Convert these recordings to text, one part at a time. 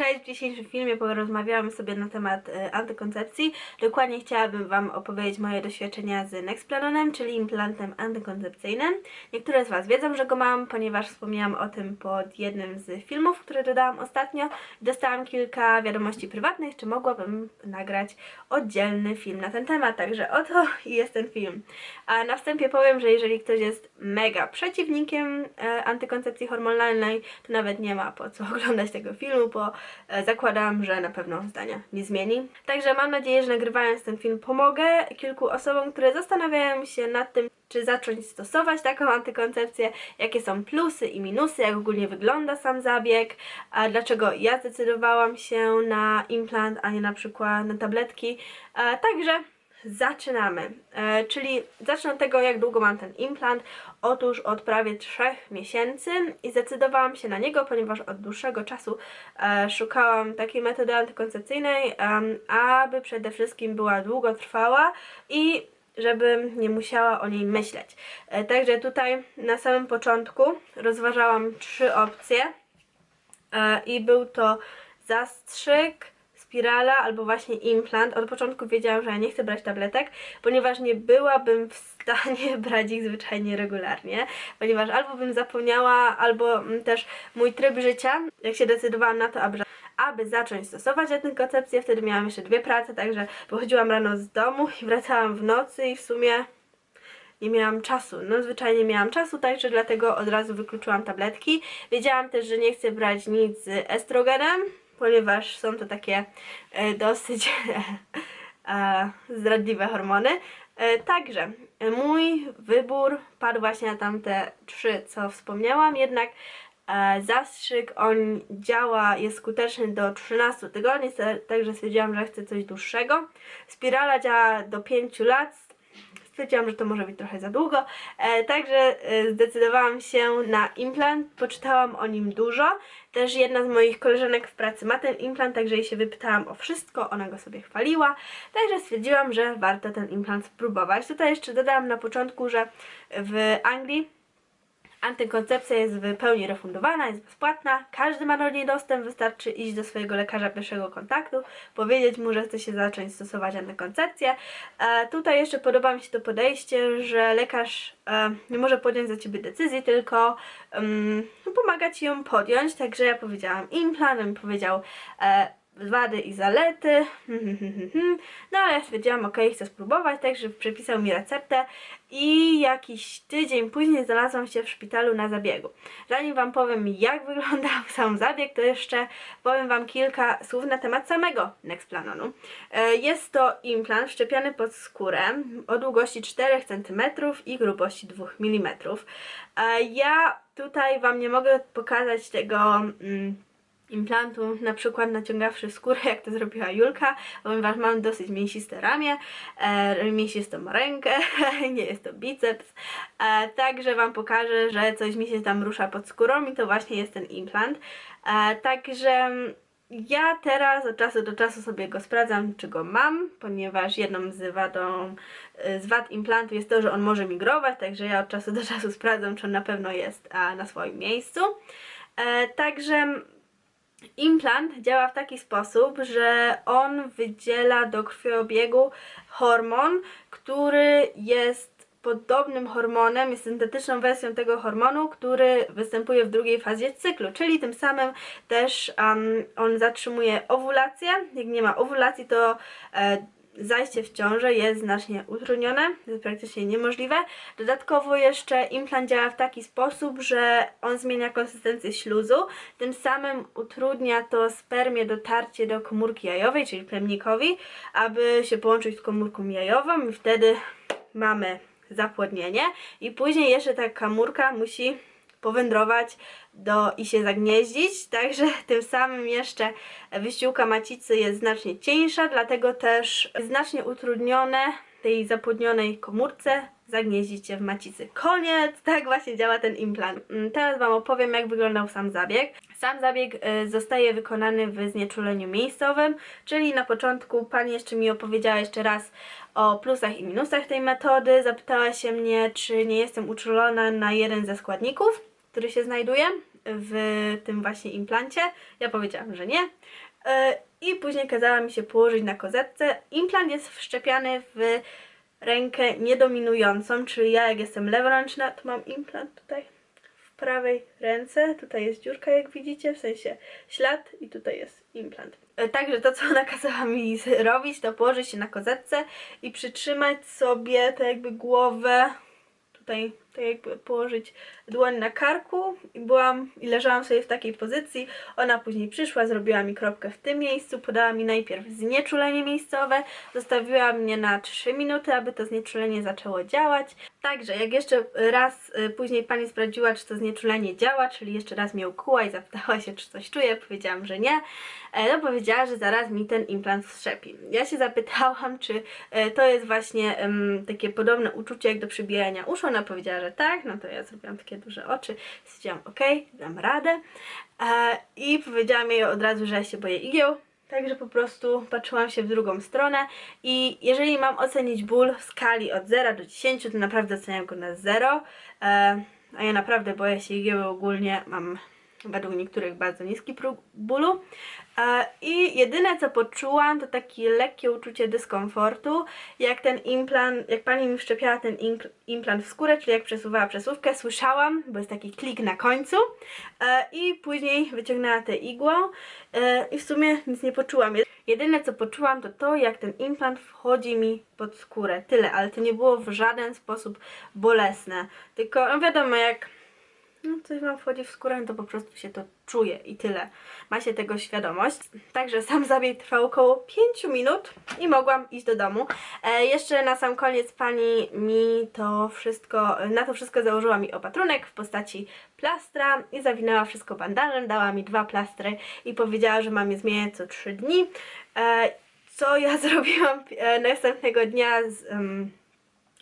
Cześć, w dzisiejszym filmie porozmawiałam sobie na temat e, antykoncepcji. Dokładnie chciałabym Wam opowiedzieć moje doświadczenia z Nexplanonem, czyli implantem antykoncepcyjnym. Niektóre z Was wiedzą, że go mam, ponieważ wspomniałam o tym pod jednym z filmów, które dodałam ostatnio. Dostałam kilka wiadomości prywatnych, czy mogłabym nagrać oddzielny film na ten temat, także oto jest ten film. A na wstępie powiem, że jeżeli ktoś jest mega przeciwnikiem e, antykoncepcji hormonalnej, to nawet nie ma po co oglądać tego filmu, bo zakładam, że na pewno zdania nie zmieni. Także mam nadzieję, że nagrywając ten film pomogę kilku osobom, które zastanawiają się nad tym, czy zacząć stosować taką antykoncepcję, jakie są plusy i minusy, jak ogólnie wygląda sam zabieg, dlaczego ja zdecydowałam się na implant, a nie na przykład na tabletki. E, Także Zaczynamy, e, czyli zacznę od tego, jak długo mam ten implant. Otóż od prawie 3 miesięcy i zdecydowałam się na niego, ponieważ od dłuższego czasu e, szukałam takiej metody antykoncepcyjnej, aby przede wszystkim była długotrwała i żebym nie musiała o niej myśleć. E, także tutaj na samym początku rozważałam trzy opcje e, i był to zastrzyk, spirala albo właśnie implant. Od początku wiedziałam, że ja nie chcę brać tabletek, ponieważ nie byłabym w stanie brać ich zwyczajnie regularnie, ponieważ albo bym zapomniała, albo mm, też mój tryb życia, jak się decydowałam na to, aby aby zacząć stosować antykoncepcję, wtedy miałam jeszcze dwie prace, także wychodziłam rano z domu i wracałam w nocy i w sumie nie miałam czasu. No zwyczajnie miałam czasu, także dlatego od razu wykluczyłam tabletki. Wiedziałam też, że nie chcę brać nic z estrogenem, ponieważ są to takie e, dosyć e, zdradliwe hormony. E, także mój wybór padł właśnie na tamte trzy, co wspomniałam, jednak zastrzyk on działa, jest skuteczny do 13 tygodni, także stwierdziłam, że chcę coś dłuższego. Spirala działa do 5 lat, stwierdziłam, że to może być trochę za długo, e, także e, zdecydowałam się na implant, poczytałam o nim dużo. Też jedna z moich koleżanek w pracy ma ten implant, także jej się wypytałam o wszystko, ona go sobie chwaliła, także stwierdziłam, że warto ten implant spróbować. Tutaj jeszcze dodałam na początku, że w Anglii Antykoncepcja jest w pełni refundowana, jest bezpłatna, każdy ma do niej dostęp, wystarczy iść do swojego lekarza pierwszego kontaktu, powiedzieć mu, że chce się zacząć stosować antykoncepcję. E, tutaj jeszcze podoba mi się to podejście, że lekarz e, nie może podjąć za ciebie decyzji, tylko um, pomaga ci ją podjąć, także ja powiedziałam implant, on powiedział e, wady i zalety. No ale ja stwierdziłam, ok, chcę spróbować, także przepisał mi receptę i jakiś tydzień później znalazłam się w szpitalu na zabiegu. Zanim Wam powiem, jak wyglądał sam zabieg, to jeszcze powiem Wam kilka słów na temat samego Nexplanonu. E, Jest to implant wszczepiany pod skórę o długości 4 cm i grubości 2 mm. E, Ja tutaj Wam nie mogę pokazać tego. Mm, implantu, na przykład naciągawszy skórę, jak to zrobiła Julka, ponieważ mam dosyć mięsiste ramię, e, mięsistą rękę, nie jest to biceps, e, także Wam pokażę, że coś mi się tam rusza pod skórą i to właśnie jest ten implant. E, także ja teraz od czasu do czasu sobie go sprawdzam, czy go mam, ponieważ jedną z wadą, z wad implantu jest to, że on może migrować, także ja od czasu do czasu sprawdzam, czy on na pewno jest a, na swoim miejscu. E, także Implant działa w taki sposób, że on wydziela do krwiobiegu hormon, który jest podobnym hormonem, jest syntetyczną wersją tego hormonu, który występuje w drugiej fazie cyklu, czyli tym samym też um, on zatrzymuje owulację. Jak nie ma owulacji, to e, zajście w ciążę jest znacznie utrudnione, jest praktycznie niemożliwe. Dodatkowo jeszcze implant działa w taki sposób, że on zmienia konsystencję śluzu, tym samym utrudnia to spermie dotarcie do komórki jajowej, czyli plemnikowi, aby się połączyć z komórką jajową i wtedy mamy zapłodnienie i później jeszcze ta komórka musi powędrować do, i się zagnieździć, także tym samym jeszcze wyściółka macicy jest znacznie cieńsza, dlatego też znacznie utrudnione tej zapłodnionej komórce zagnieździć się w macicy. Koniec! Tak właśnie działa ten implant. Mm, Teraz Wam opowiem, jak wyglądał sam zabieg. Sam zabieg y, zostaje wykonany w znieczuleniu miejscowym, czyli na początku Pani jeszcze mi opowiedziała jeszcze raz o plusach i minusach tej metody. Zapytała się mnie, czy nie jestem uczulona na jeden ze składników, który się znajduje. w tym właśnie implancie. Ja powiedziałam, że nie. E, I później kazała mi się położyć na kozetce. Implant jest wszczepiany w rękę niedominującą, czyli ja jak jestem leworęczna, to mam implant tutaj w prawej ręce. Tutaj jest dziurka, jak widzicie, w sensie ślad i tutaj jest implant. E, Także to, co ona kazała mi zrobić, to położyć się na kozetce i przytrzymać sobie tak jakby głowę tutaj jakby położyć dłoń na karku i byłam i leżałam sobie w takiej pozycji. Ona później przyszła, zrobiła mi kropkę w tym miejscu, podała mi najpierw znieczulenie miejscowe, zostawiła mnie na 3 minuty, aby to znieczulenie zaczęło działać. Także jak jeszcze raz y, później pani sprawdziła, czy to znieczulenie działa, czyli jeszcze raz mnie ukuła i zapytała się, czy coś czuję, powiedziałam, że nie, e, no powiedziała, że zaraz mi ten implant wszczepi. Ja się zapytałam, czy e, to jest właśnie takie podobne uczucie jak do przybijania uszu. Ona powiedziała, że tak, no to ja zrobiłam takie duże oczy, stwierdziłam, okej, dam radę. E, I powiedziałam jej od razu, że ja się boję igieł, Także po prostu patrzyłam się w drugą stronę i jeżeli mam ocenić ból w skali od 0 do 10, to naprawdę oceniam go na 0. E, a ja naprawdę boję się igieły ogólnie, mam według niektórych bardzo niski próg bólu. E, I jedyne co poczułam to takie lekkie uczucie dyskomfortu, jak ten implant, jak pani mi wszczepiała ten impl- implant w skórę, czyli jak przesuwała przesuwkę, słyszałam, bo jest taki klik na końcu e, i później wyciągnęła tę igłą e, i w sumie nic nie poczułam. Jedyne co poczułam to to, jak ten implant wchodzi mi pod skórę, tyle, ale to nie było w żaden sposób bolesne, tylko no wiadomo jak no, coś wam wchodzi w skórę, to po prostu się to czuje i tyle. Ma się tego świadomość. Także sam zabieg trwał około 5 minut i mogłam iść do domu. E, jeszcze na sam koniec pani mi to wszystko, na to wszystko założyła mi opatrunek w postaci plastra i zawinęła wszystko bandażem, dała mi dwa plastry i powiedziała, że mam je zmieniać co 3 dni. E, co ja zrobiłam e, następnego dnia z... em,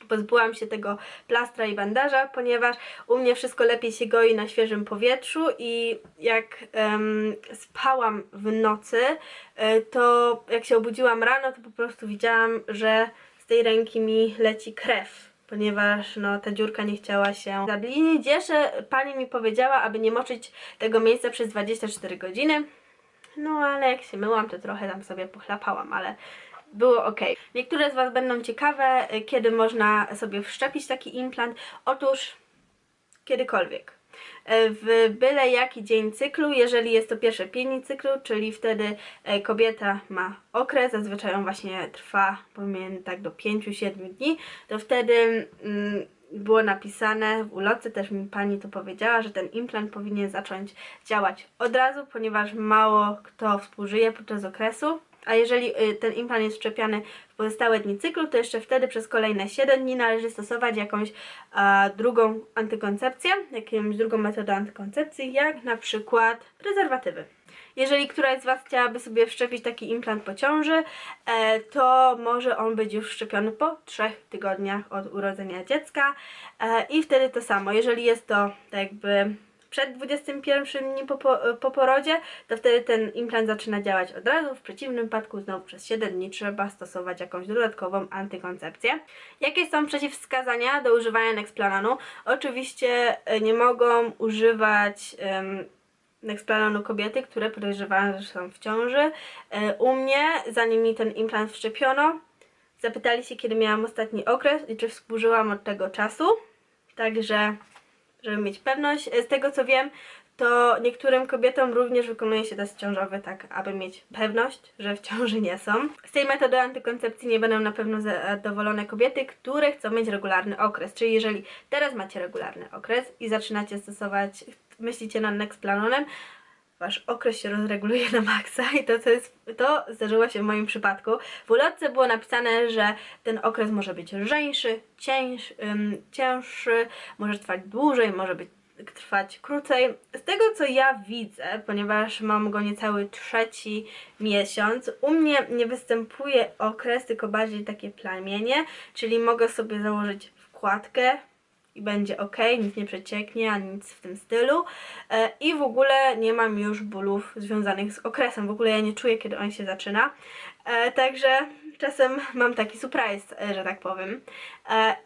pozbyłam się tego plastra i bandaża, ponieważ u mnie wszystko lepiej się goi na świeżym powietrzu i jak em, spałam w nocy, e, to jak się obudziłam rano, to po prostu widziałam, że z tej ręki mi leci krew. Ponieważ no, ta dziurka nie chciała się zabliźnić. Jeszcze pani mi powiedziała, aby nie moczyć tego miejsca przez 24 godziny. No ale jak się myłam, to trochę tam sobie pochlapałam, ale było ok. Niektóre z Was będą ciekawe, y, kiedy można sobie wszczepić taki implant. Otóż kiedykolwiek. E, W byle jaki dzień cyklu, jeżeli jest to pierwsze 5 dni cyklu, czyli wtedy e, kobieta ma okres, zazwyczaj on właśnie trwa pomiędzy tak do 5-7 dni, to wtedy mm, było napisane w ulotce, też mi pani to powiedziała, że ten implant powinien zacząć działać od razu, ponieważ mało kto współżyje podczas okresu. A jeżeli y, ten implant jest wszczepiany w pozostałe dni cyklu, to jeszcze wtedy przez kolejne 7 dni należy stosować jakąś a, drugą antykoncepcję, jakąś drugą metodę antykoncepcji, jak na przykład prezerwatywy. Jeżeli któraś z Was chciałaby sobie wszczepić taki implant po ciąży, e, to może on być już wszczepiony po 3 tygodniach od urodzenia dziecka e, i wtedy to samo. Jeżeli jest to tak jakby przed 21 dni po, po, po porodzie, to wtedy ten implant zaczyna działać od razu. W przeciwnym wypadku znowu przez 7 dni trzeba stosować jakąś dodatkową antykoncepcję. Jakie są przeciwwskazania do używania Nexplanonu? Oczywiście e, nie mogą używać em, Nexplanonu kobiety, które podejrzewają, że są w ciąży. E, U mnie, zanim mi ten implant wszczepiono, zapytali się, kiedy miałam ostatni okres i czy współżyłam od tego czasu. Także żeby mieć pewność. Z tego co wiem, to niektórym kobietom również wykonuje się test ciążowy, tak aby mieć pewność, że w ciąży nie są. Z tej metody antykoncepcji nie będą na pewno zadowolone kobiety, które chcą mieć regularny okres. Czyli jeżeli teraz macie regularny okres i zaczynacie stosować, myślicie nad Nexplanonem, wasz okres się rozreguluje na maksa i to, co jest, to zdarzyło się w moim przypadku. W ulotce było napisane, że ten okres może być lżejszy, ym, cięższy, może trwać dłużej, może być trwać krócej. Z tego co ja widzę, ponieważ mam go niecały trzeci miesiąc, u mnie nie występuje okres, tylko bardziej takie plamienie, czyli mogę sobie założyć wkładkę i będzie ok, nic nie przecieknie, ani nic w tym stylu. E, I w ogóle nie mam już bólów związanych z okresem. W ogóle ja nie czuję, kiedy on się zaczyna. E, Także czasem mam taki surprise, e, że tak powiem.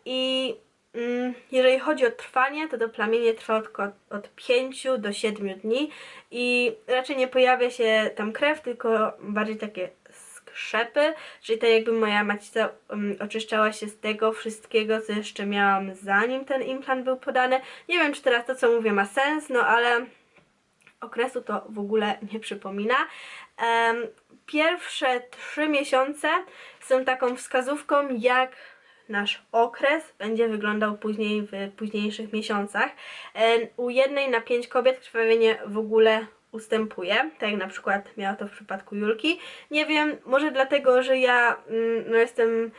I Mm, Jeżeli chodzi o trwanie, to doplamienie trwa od, od 5 do 7 dni i raczej nie pojawia się tam krew, tylko bardziej takie skrzepy, czyli tak jakby moja macica um, oczyszczała się z tego wszystkiego, co jeszcze miałam zanim ten implant był podany. Nie wiem, czy teraz to, co mówię, ma sens, no ale okresu to w ogóle nie przypomina. Em, pierwsze trzy miesiące są taką wskazówką, jak nasz okres będzie wyglądał później w późniejszych miesiącach. U jednej na pięć kobiet krwawienie w ogóle ustępuje, tak jak na przykład miała to w przypadku Julki. Nie wiem, może dlatego, że ja mm, no, jestem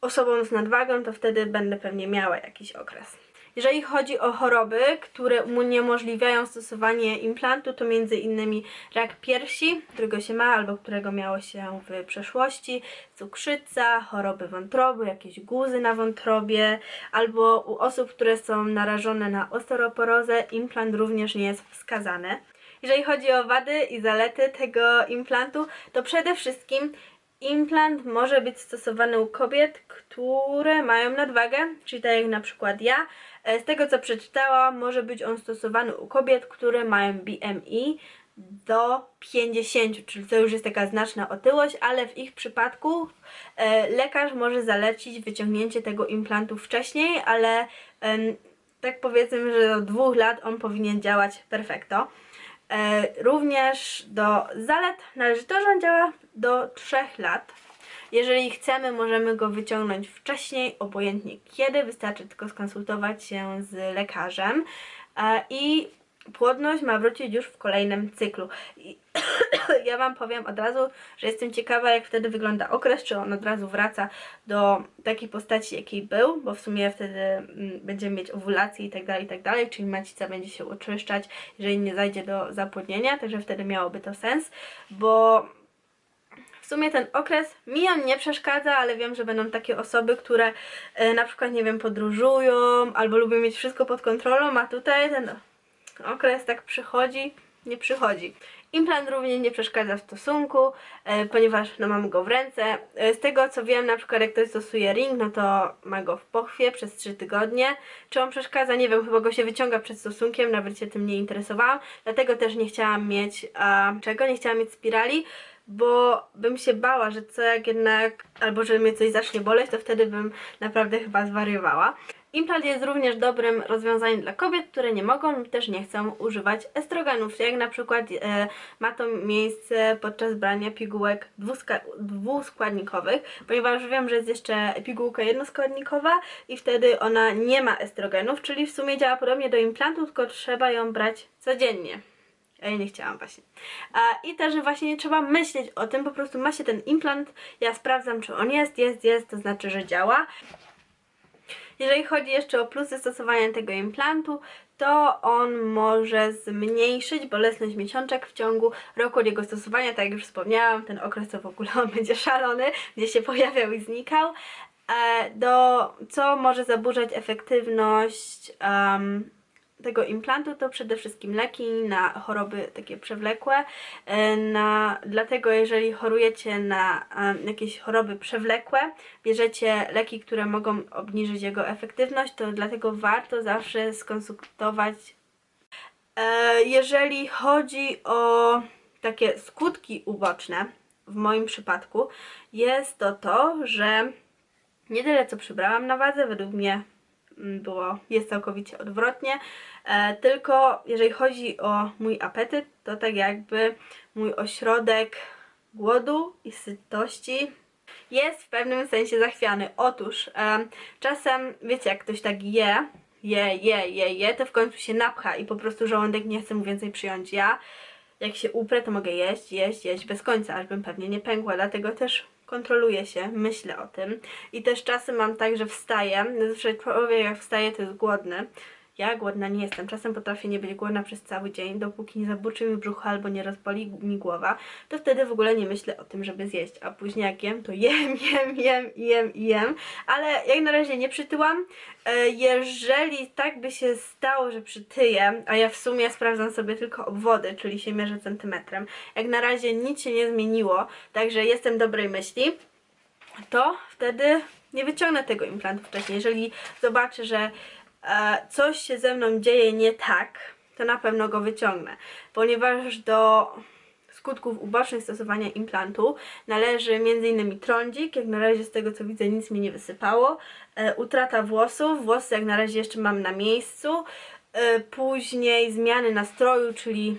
osobą z nadwagą, to wtedy będę pewnie miała jakiś okres. Jeżeli chodzi o choroby, które uniemożliwiają stosowanie implantu, to między innymi rak piersi, którego się ma albo którego miało się w przeszłości, cukrzyca, choroby wątroby, jakieś guzy na wątrobie, albo u osób, które są narażone na osteoporozę, implant również nie jest wskazany. Jeżeli chodzi o wady i zalety tego implantu, to przede wszystkim Implant może być stosowany u kobiet, które mają nadwagę, czyli tak jak na przykład ja. E, Z tego co przeczytałam, może być on stosowany u kobiet, które mają BMI do 50, czyli to już jest taka znaczna otyłość, ale w ich przypadku e, lekarz może zalecić wyciągnięcie tego implantu wcześniej, ale tak powiedzmy, że do dwóch lat on powinien działać perfekto. E, również do zalet należy to, że on działa do 3 lat. Jeżeli chcemy, możemy go wyciągnąć wcześniej, obojętnie kiedy, wystarczy tylko skonsultować się z lekarzem. E, I płodność ma wrócić już w kolejnym cyklu. ja Wam powiem od razu, że jestem ciekawa, jak wtedy wygląda okres, czy on od razu wraca do takiej postaci, jakiej był, bo w sumie wtedy mm, będziemy mieć owulację i tak dalej, i tak dalej, czyli macica będzie się oczyszczać, jeżeli nie zajdzie do zapłodnienia, także wtedy miałoby to sens, bo w sumie ten okres mi on nie przeszkadza, ale wiem, że będą takie osoby, które e, na przykład, nie wiem, podróżują albo lubią mieć wszystko pod kontrolą, a tutaj ten okres tak przychodzi, nie przychodzi. Implant również nie przeszkadza w stosunku, e, ponieważ no, go w ręce. E, z tego co wiem, na przykład jak ktoś stosuje ring, no to ma go w pochwie przez 3 tygodnie. Czy on przeszkadza? Nie wiem, chyba go się wyciąga przed stosunkiem, nawet się tym nie interesowałam. Dlatego też nie chciałam mieć a, czego, nie chciałam mieć spirali, bo bym się bała, że co jak jednak, albo że mnie coś zacznie boleć, to wtedy bym naprawdę chyba zwariowała. Implant jest również dobrym rozwiązaniem dla kobiet, które nie mogą lub też nie chcą używać estrogenów, jak na przykład e, ma to miejsce podczas brania pigułek dwuskładnikowych, ponieważ wiem, że jest jeszcze pigułka jednoskładnikowa i wtedy ona nie ma estrogenów, czyli w sumie działa podobnie do implantu, tylko trzeba ją brać codziennie. Ja jej nie chciałam właśnie. A, I też właśnie nie trzeba myśleć o tym, po prostu ma się ten implant, ja sprawdzam czy on jest, jest, jest, to znaczy, że działa. Jeżeli chodzi jeszcze o plusy stosowania tego implantu, to on może zmniejszyć bolesność miesiączek w ciągu roku od jego stosowania. Tak jak już wspomniałam, ten okres to w ogóle on będzie szalony, gdzie się pojawiał i znikał. E, Do, co może zaburzać efektywność em, tego implantu to przede wszystkim leki na choroby takie przewlekłe. E, Na, dlatego jeżeli chorujecie na em, jakieś choroby przewlekłe, bierzecie leki, które mogą obniżyć jego efektywność, to dlatego warto zawsze skonsultować. E, Jeżeli chodzi o takie skutki uboczne, w moim przypadku, jest to to, że nie tyle co przybrałam na wadze, według mnie było, jest całkowicie odwrotnie, e, tylko jeżeli chodzi o mój apetyt, to tak jakby mój ośrodek głodu i sytości jest w pewnym sensie zachwiany. Otóż em, czasem, wiecie, jak ktoś tak je, je, je, je, je, to w końcu się napcha i po prostu żołądek nie chce mu więcej przyjąć. Ja, jak się uprę, to mogę jeść, jeść, jeść bez końca, aż bym pewnie nie pękła, dlatego też kontroluję się, myślę o tym. I też czasem mam tak, że wstaję, zawsze człowiek jak wstaje, to jest głodny. Ja głodna nie jestem. Czasem potrafię nie być głodna przez cały dzień, dopóki nie zaburczy mi brzucha albo nie rozboli mi głowa, to wtedy w ogóle nie myślę o tym, żeby zjeść. A później jak jem, to jem, jem, jem, jem jem. Ale jak na razie nie przytyłam. E, Jeżeli tak by się stało, że przytyję, a ja w sumie sprawdzam sobie tylko obwody, czyli się mierzę centymetrem, jak na razie nic się nie zmieniło, także jestem dobrej myśli, to wtedy nie wyciągnę tego implantu wcześniej. Jeżeli zobaczę, że coś się ze mną dzieje nie tak, to na pewno go wyciągnę, ponieważ do skutków ubocznych stosowania implantu należy m.in. trądzik, jak na razie z tego co widzę nic mi nie wysypało, e, utrata włosów, włosy jak na razie jeszcze mam na miejscu, e, później zmiany nastroju, czyli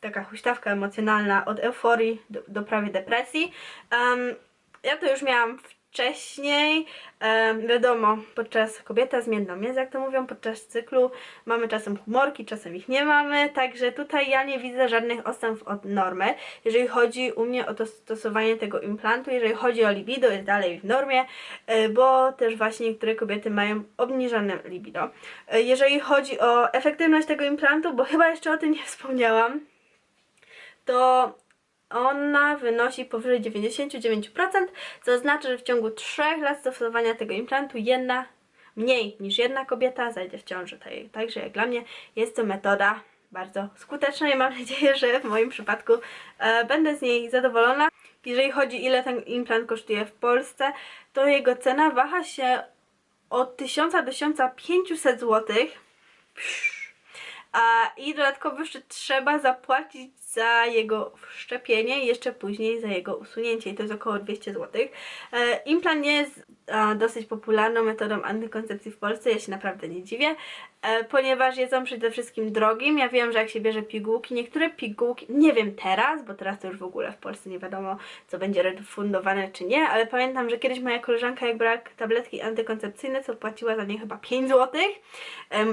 taka huśtawka emocjonalna od euforii do, do prawie depresji. Em, ja to już miałam wcześniej, em, wiadomo, podczas kobieta zmienną jest, jak to mówią, podczas cyklu mamy czasem humorki, czasem ich nie mamy, także tutaj ja nie widzę żadnych odstępstw od normy, jeżeli chodzi u mnie o to stosowanie tego implantu, jeżeli chodzi o libido, jest dalej w normie, e, bo też właśnie niektóre kobiety mają obniżone libido. E, Jeżeli chodzi o efektywność tego implantu, bo chyba jeszcze o tym nie wspomniałam, to ona wynosi powyżej 99%, co oznacza, że w ciągu 3 lat stosowania tego implantu jedna, mniej niż jedna kobieta zajdzie w ciąży. Tak- Także jak dla mnie jest to metoda bardzo skuteczna i mam nadzieję, że w moim przypadku e, będę z niej zadowolona. Jeżeli chodzi ile ten implant kosztuje w Polsce, to jego cena waha się od 1000 do 1500 złotych. A i dodatkowo jeszcze trzeba zapłacić za jego wszczepienie i jeszcze później za jego usunięcie i to jest około 200 zł. E, implant nie jest dosyć popularną metodą antykoncepcji w Polsce, ja się naprawdę nie dziwię, e, ponieważ jest on przede wszystkim drogim. Ja wiem, że jak się bierze pigułki, niektóre pigułki, nie wiem teraz, bo teraz to już w ogóle w Polsce nie wiadomo, co będzie refundowane czy nie, ale pamiętam, że kiedyś moja koleżanka jak brała tabletki antykoncepcyjne, co płaciła za nie chyba 5 zł.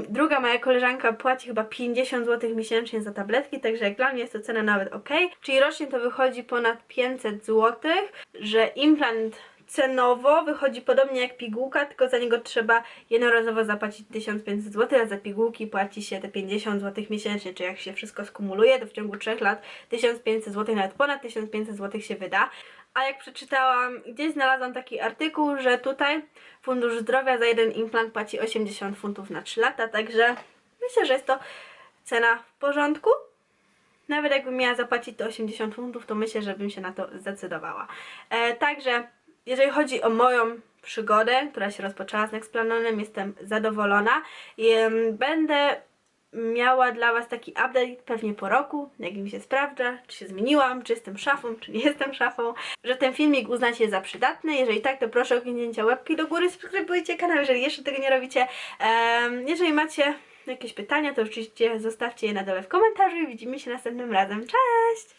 Druga moja koleżanka płaci chyba 50 zł miesięcznie za tabletki, także jak dla mnie jest to cena nawet ok. Czyli rocznie to wychodzi ponad 500 zł, że implant cenowo wychodzi podobnie jak pigułka, tylko za niego trzeba jednorazowo zapłacić 1500 zł, a za pigułki płaci się te 50 zł miesięcznie, czyli jak się wszystko skumuluje, to w ciągu 3 lat 1500 zł, nawet ponad 1500 zł się wyda. A jak przeczytałam, gdzieś znalazłam taki artykuł, że tutaj Fundusz Zdrowia za jeden implant płaci 80 funtów na 3 lata, także myślę, że jest to cena w porządku. Nawet jakbym miała zapłacić te 80 funtów, to myślę, że bym się na to zdecydowała. E, także, jeżeli chodzi o moją przygodę, która się rozpoczęła z Nexplanonem, jestem zadowolona. Em, będę miała dla Was taki update pewnie po roku, jak mi się sprawdza, czy się zmieniłam, czy jestem szafą, czy nie jestem szafą, że ten filmik uznacie za przydatny. Jeżeli tak, to proszę o kliknięcie łapki do góry, subskrybujcie kanał, jeżeli jeszcze tego nie robicie. Em, jeżeli macie jakieś pytania, to oczywiście zostawcie je na dole w komentarzu i widzimy się następnym razem. Cześć!